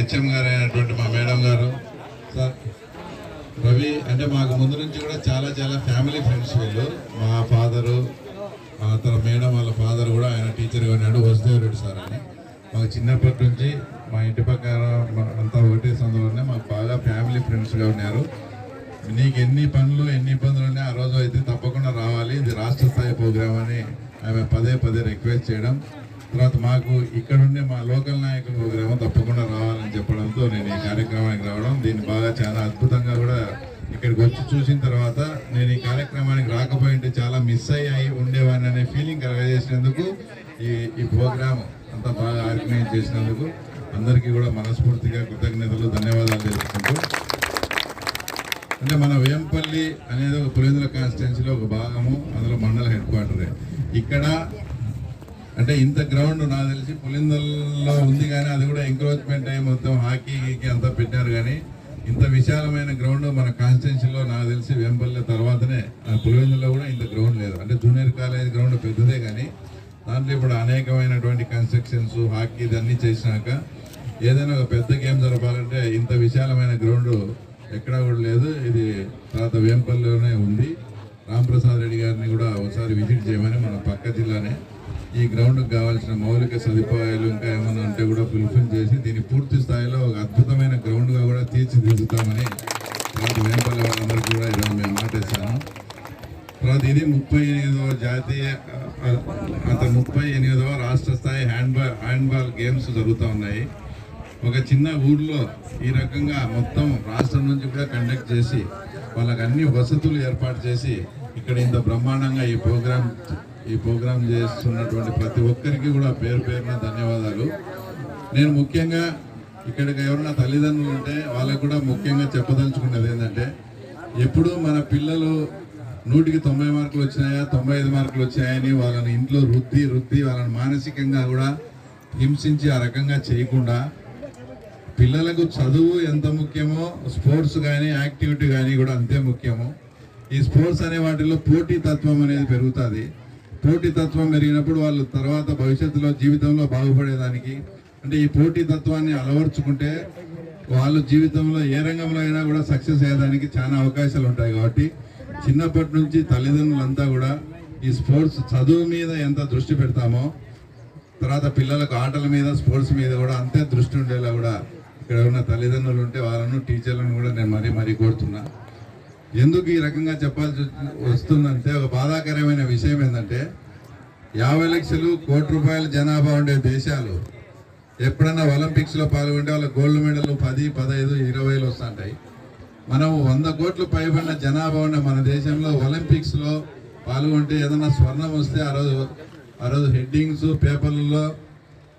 HM గారు అయినటువంటి మా మేడం గారు సార్ రవి అంటే మాకు ముందు నుంచి కూడా చాలా చాలా ఫ్యామిలీ ఫ్రెండ్స్ వీళ్ళు. మా ఫాదరు ఆ తర్వాత మేడం వాళ్ళ ఫాదర్ కూడా ఆయన టీచర్గా ఉన్నాడు వసుదేవరెడ్డి సార్ అని. మాకు చిన్నప్పటి నుంచి మా ఇంటి పక్కన అంతా ఒకటే సందులోనే మాకు బాగా ఫ్యామిలీ ఫ్రెండ్స్గా ఉన్నారు. నీకు ఎన్ని పనులు ఎన్ని ఇబ్బందులు ఉన్నాయి ఆ రోజు అయితే తప్పకుండా రావాలి. ఇది రాష్ట్ర స్థాయి ప్రోగ్రామ్ అని ఆమె పదే పదే రిక్వెస్ట్ చేయడం. తర్వాత మాకు ఇక్కడ ఉండే మా లోకల్ నాయకుల ప్రోగ్రామ్ తప్పకుండా రావాలి. చెప్పడంతో నేను ఈ కార్యక్రమానికి రావడం. దీన్ని బాగా చాలా అద్భుతంగా కూడా ఇక్కడికి వచ్చి చూసిన తర్వాత నేను ఈ కార్యక్రమానికి రాకపోయింటే చాలా మిస్ అయ్యి ఉండేవాడిని అనే ఫీలింగ్ కలగజేసినందుకు ఈ ఈ ప్రోగ్రామ్ అంతా బాగా ఆర్గనైజ్ చేసినందుకు అందరికీ కూడా మనస్ఫూర్తిగా కృతజ్ఞతలు ధన్యవాదాలు తెలుసుకుంటూ అంటే మన వేంపల్లి అనేది ఒక పులిందుల కాన్స్టిట్యున్సీలో ఒక భాగము అందులో మండల హెడ్ క్వార్టరే ఇక్కడ అంటే ఇంత గ్రౌండ్ నాకు తెలిసి పులిందల్లో ఉంది కానీ అది కూడా ఎంక్రోచ్మెంట్ అయ్యి మొత్తం హాకీకి అంతా పెట్టారు కానీ ఇంత విశాలమైన గ్రౌండ్ మన కాన్స్టిట్యున్సీలో నాకు తెలిసి వేంపల్లి తర్వాతనే ఆ పులివెందులో కూడా ఇంత గ్రౌండ్ లేదు. అంటే జూనియర్ కాలేజ్ గ్రౌండ్ పెద్దదే కానీ దాంట్లో ఇప్పుడు అనేకమైనటువంటి కన్స్ట్రక్షన్స్ హాకీ ఇదన్నీ చేసినాక ఏదైనా ఒక పెద్ద గేమ్ జరపాలంటే ఇంత విశాలమైన గ్రౌండ్ ఎక్కడా కూడా లేదు. ఇది తర్వాత వేంపల్లిలోనే ఉంది. రాంప్రసాద్ రెడ్డి గారిని కూడా ఒకసారి విజిట్ చేయమని మన పక్క జిల్లానే ఈ గ్రౌండ్కి కావాల్సిన మౌలిక సదుపాయాలు ఇంకా ఏమైనా ఉంటే కూడా ఫుల్ఫిల్ చేసి దీన్ని పూర్తి స్థాయిలో ఒక అద్భుతమైన గ్రౌండ్గా కూడా తీర్చిదిద్దుతామని తర్వాత వేంపల్లి వాళ్ళందరికీ కూడా ఈరోజు మేము మాటేశాను. తర్వాత ఇది ముప్పై ఎనిమిదవ జాతీయ అంత ముప్పై ఎనిమిదవ రాష్ట్ర స్థాయి హ్యాండ్బాల్ హ్యాండ్బాల్ గేమ్స్ జరుగుతూ ఉన్నాయి. ఒక చిన్న ఊర్లో ఈ రకంగా మొత్తం రాష్ట్రం నుంచి కూడా కండక్ట్ చేసి వాళ్ళకి అన్ని వసతులు ఏర్పాటు చేసి ఇక్కడ ఇంత బ్రహ్మాండంగా ఈ ప్రోగ్రాం ఈ ప్రోగ్రాం చేస్తున్నటువంటి ప్రతి ఒక్కరికి కూడా పేరు పేరున ధన్యవాదాలు. నేను ముఖ్యంగా ఇక్కడికి ఎవరైనా తల్లిదండ్రులు ఉంటే వాళ్ళకు కూడా ముఖ్యంగా చెప్పదలుచుకున్నది ఏంటంటే ఎప్పుడు మన పిల్లలు నూటికి తొంభై మార్కులు వచ్చినాయా తొంభై ఐదు మార్కులు వచ్చాయని వాళ్ళని ఇంట్లో రుద్ది రుద్ది వాళ్ళని మానసికంగా కూడా హింసించి ఆ రకంగా చేయకుండా పిల్లలకు చదువు ఎంత ముఖ్యమో స్పోర్ట్స్ కానీ యాక్టివిటీ కానీ కూడా అంతే ముఖ్యము. ఈ స్పోర్ట్స్ అనే వాటిలో పోటీ తత్వం అనేది పెరుగుతుంది. పోటీ తత్వం పెరిగినప్పుడు వాళ్ళు తర్వాత భవిష్యత్తులో జీవితంలో బాగుపడేదానికి. అంటే ఈ పోటీ తత్వాన్ని అలవర్చుకుంటే వాళ్ళు జీవితంలో ఏ రంగంలో అయినా కూడా సక్సెస్ అయ్యేదానికి చాలా అవకాశాలు ఉంటాయి కాబట్టి చిన్నప్పటి నుంచి తల్లిదండ్రులంతా కూడా ఈ స్పోర్ట్స్ చదువు మీద ఎంత దృష్టి పెడతామో తర్వాత పిల్లలకు ఆటల మీద స్పోర్ట్స్ మీద కూడా అంతే దృష్టి ఉండేలా కూడా ఇక్కడ ఉన్న తల్లిదండ్రులు ఉంటే వాళ్ళను టీచర్లను కూడా నేను మరీ మరీ కోరుతున్నా. ఎందుకు ఈ రకంగా చెప్పాల్సి వస్తుందంటే ఒక బాధాకరమైన విషయం ఏంటంటే యాభై లక్షలు కోటి రూపాయల జనాభా ఉండే దేశాలు ఎప్పుడన్నా ఒలింపిక్స్లో పాల్గొంటే వాళ్ళ గోల్డ్ మెడల్ పది పదహైదు ఇరవైలు వస్తుంటాయి. మనం వంద కోట్లు పైబడిన జనాభా ఉన్న మన దేశంలో ఒలింపిక్స్లో పాల్గొంటే ఏదైనా స్వర్ణం వస్తే ఆ రోజు ఆ రోజు హెడ్డింగ్స్ పేపర్లలో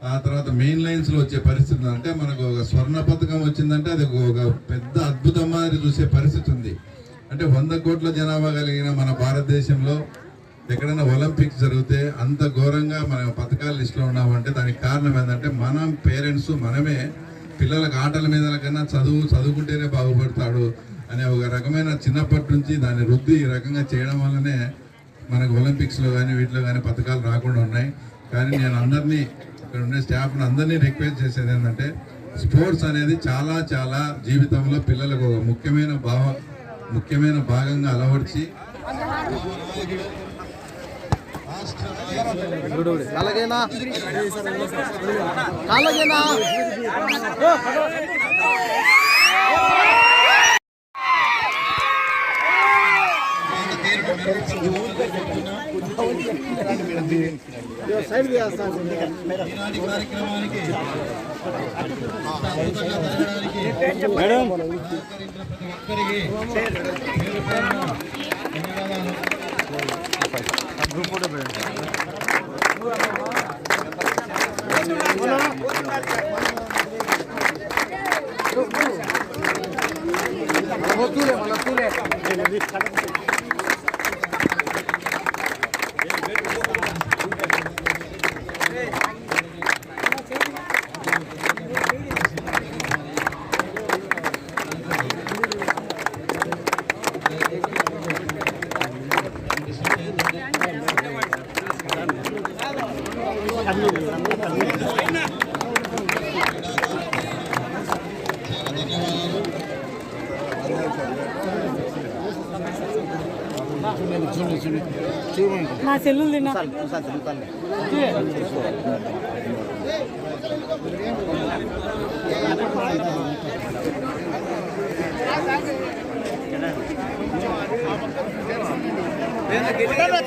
ఆ తర్వాత మెయిన్ లైన్స్లో వచ్చే పరిస్థితి అంటే మనకు ఒక స్వర్ణ పథకం వచ్చిందంటే అది ఒక పెద్ద అద్భుతం మాదిరి చూసే పరిస్థితి ఉంది. అంటే వంద కోట్ల జనాభా కలిగిన మన భారతదేశంలో ఎక్కడైనా ఒలింపిక్స్ జరిగితే అంత ఘోరంగా మన పథకాల లిస్టులో ఉన్నామంటే దానికి కారణం ఏంటంటే మనం పేరెంట్స్ మనమే పిల్లలకు ఆటల మీద కన్నా చదువు చదువుకుంటేనే బాగుపడతాడు అనే ఒక రకమైన చిన్నప్పటి నుంచి దాన్ని రుద్ది ఈ రకంగా చేయడం వల్లనే మనకు ఒలింపిక్స్లో కానీ వీటిలో కానీ పథకాలు రాకుండా ఉన్నాయి. కానీ నేను అందరినీ ఇక్కడ ఉండే స్టాఫ్ని అందరినీ రిక్వెస్ట్ చేసేది ఏంటంటే స్పోర్ట్స్ అనేది చాలా చాలా జీవితంలో పిల్లలకు ఒక ముఖ్యమైన భావ ముఖ్యమైన భాగంగా అలవర్చి అలాగేనా అలాగేనా సైడ్ మేడం తూలే మళ్ళా తూలే నా సెల్లులు తిన్నా.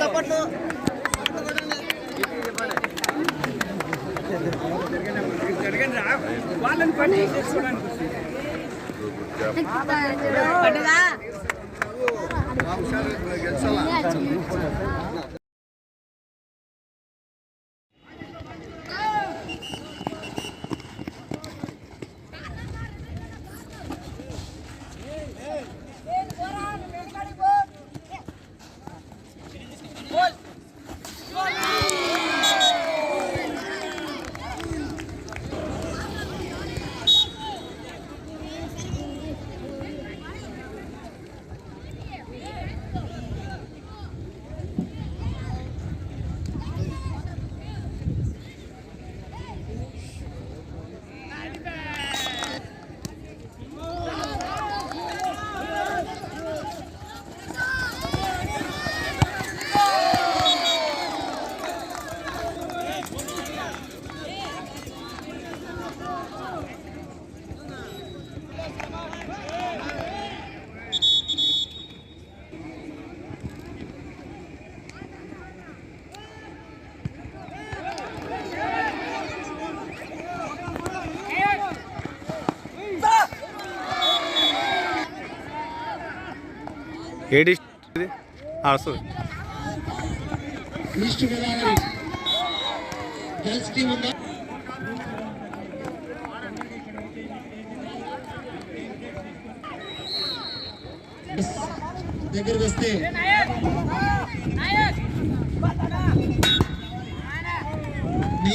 చప్పట్లు ఏ డిస్ట్రిక్ట్ ఇది 啊小鱼小鱼小 గర్ల్స్ టీం ఉందా దగ్గరికి వస్తే. మీ